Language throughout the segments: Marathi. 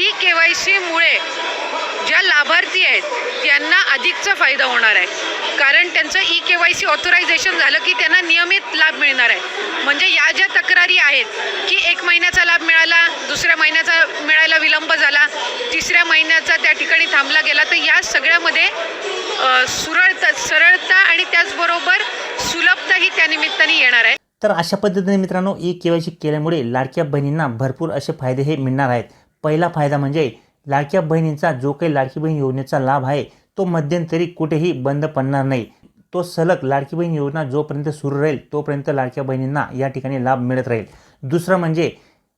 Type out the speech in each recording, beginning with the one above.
ई के वाय सीमुळे ज्या लाभार्थी आहेत त्यांना अधिकचा फायदा होणार आहे. कारण त्यांचं E K Y C authorization झालं की त्यांना नियमित लाभ मिळणार आहे. म्हणजे या ज्या तक्रारी आहेत की एक महिन्याचा लाभ मिळाला दुसऱ्या महिन्याचा मिळायला विलंब झाला तिसऱ्या महिन्याचा त्या ठिकाणी थांबला गेला तर या सगळ्यामध्ये सुरळता सरळता आणि त्याचबरोबर सुलभता ही त्या निमित्ताने येणार आहे. तर अशा पद्धतीने मित्रांनो ई के वाय सी केल्यामुळे लाडक्या बहिणींना भरपूर असे फायदे हे मिळणार आहेत. पहिला फायदा म्हणजे लाडक्या बहिणींचा जो काही लाडकी बहीण योजनेचा लाभ आहे तो मध्यंतरी कुठेही बंद पडणार नाही. तो सलग लाडकी बहीण योजना जोपर्यंत सुरू राहील तोपर्यंत लाडक्या बहिणींना या ठिकाणी लाभ मिळत राहील. दुसरं म्हणजे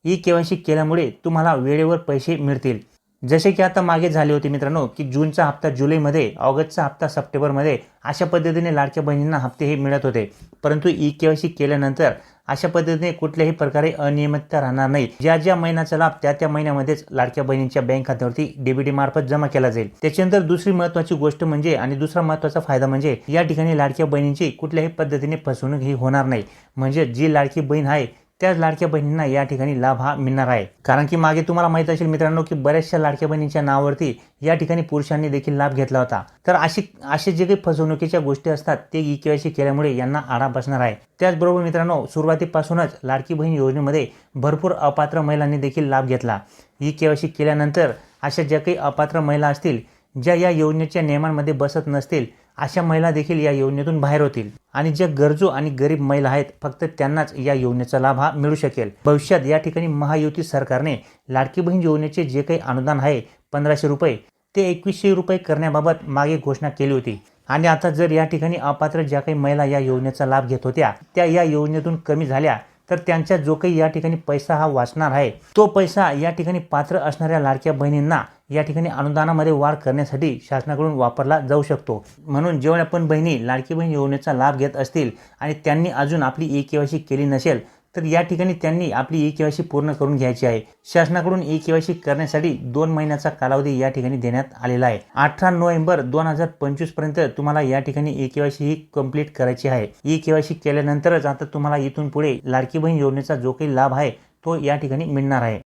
ई केवायसी केल्यामुळे तुम्हाला वेळेवर पैसे मिळतील. जसे की आता मागे झाले होते मित्रांनो की जूनचा हप्ता जुलैमध्ये ऑगस्टचा हप्ता सप्टेंबरमध्ये अशा पद्धतीने लाडक्या बहिणींना हप्ते हे मिळत होते. परंतु ई के केल्यानंतर अशा पद्धतीने कुठल्याही प्रकारे अनियमितता राहणार नाही. ज्या ज्या महिन्याचा लाभ त्या त्या महिन्यामध्येच लाडक्या बहिणींच्या बँक खात्यावरती डीबीटी मार्फत जमा केला जाईल. त्याच्यानंतर दुसरी महत्वाची गोष्ट म्हणजे आणि दुसरा महत्त्वाचा फायदा म्हणजे या ठिकाणी लाडक्या बहिणींची कुठल्याही पद्धतीने फसवणूक ही होणार नाही. म्हणजे जी लाडकी बहीण आहे त्याच लाडक्या बहिणींना या ठिकाणी लाभ हा मिळणार आहे. कारण की मागे तुम्हाला माहीत असेल मित्रांनो की बऱ्याचशा लाडक्या बहिणींच्या नावावरती या ठिकाणी पुरुषांनी देखील लाभ घेतला होता. तर अशी असे जे काही फसवणुकीच्या गोष्टी असतात ते ई केवायसी केल्यामुळे यांना आळा बसणार आहे. त्याचबरोबर मित्रांनो सुरुवातीपासूनच लाडकी बहीण योजनेमध्ये भरपूर अपात्र महिलांनी देखील लाभ घेतला. ई केवायसी केल्यानंतर अशा ज्या काही अपात्र महिला असतील ज्या या योजनेच्या नियमांमध्ये बसत नसतील अशा महिला देखील या योजनेतून बाहेर होतील. आणि ज्या गरजू आणि गरीब महिला आहेत फक्त त्यांनाच या योजनेचा लाभ हा मिळू शकेल. भविष्यात या ठिकाणी महायुती सरकारने लाडकी बहीण योजनेचे जे काही अनुदान आहे पंधराशे रुपये ते एकवीसशे रुपये करण्याबाबत मागे घोषणा केली होती. आणि आता जर या ठिकाणी अपात्र ज्या काही महिला या योजनेचा लाभ घेत होत्या त्या या योजनेतून कमी झाल्या तर त्यांच्या जो काही या ठिकाणी पैसा हा वाचणार आहे तो पैसा या ठिकाणी पात्र असणाऱ्या लाडक्या बहिणींना या ठिकाणी अनुदानामध्ये वाढ करण्यासाठी शासनाकडून वापरला जाऊ शकतो. म्हणून जेवढ्या पण बहिणी लाडकी बहीण योजनेचा लाभ घेत असतील आणि त्यांनी अजून आपली ई केवायसी केली नसेल तर या ठिकाणी त्यांनी आपली ई केवायसी पूर्ण करून घ्यायची आहे. शासनाकडून ई केवायसी करण्यासाठी दोन महिन्याचा कालावधी या ठिकाणी देण्यात आलेला आहे. अठरा नोव्हेंबर दोन हजार पंचवीसपर्यंत तुम्हाला या ठिकाणी ई केवायसी ही कंप्लीट करायची आहे. ई केवायसी केल्यानंतरच आता तुम्हाला इथून पुढे लाडकी बहीण योजनेचा जो काही लाभ आहे तो या ठिकाणी मिळणार आहे.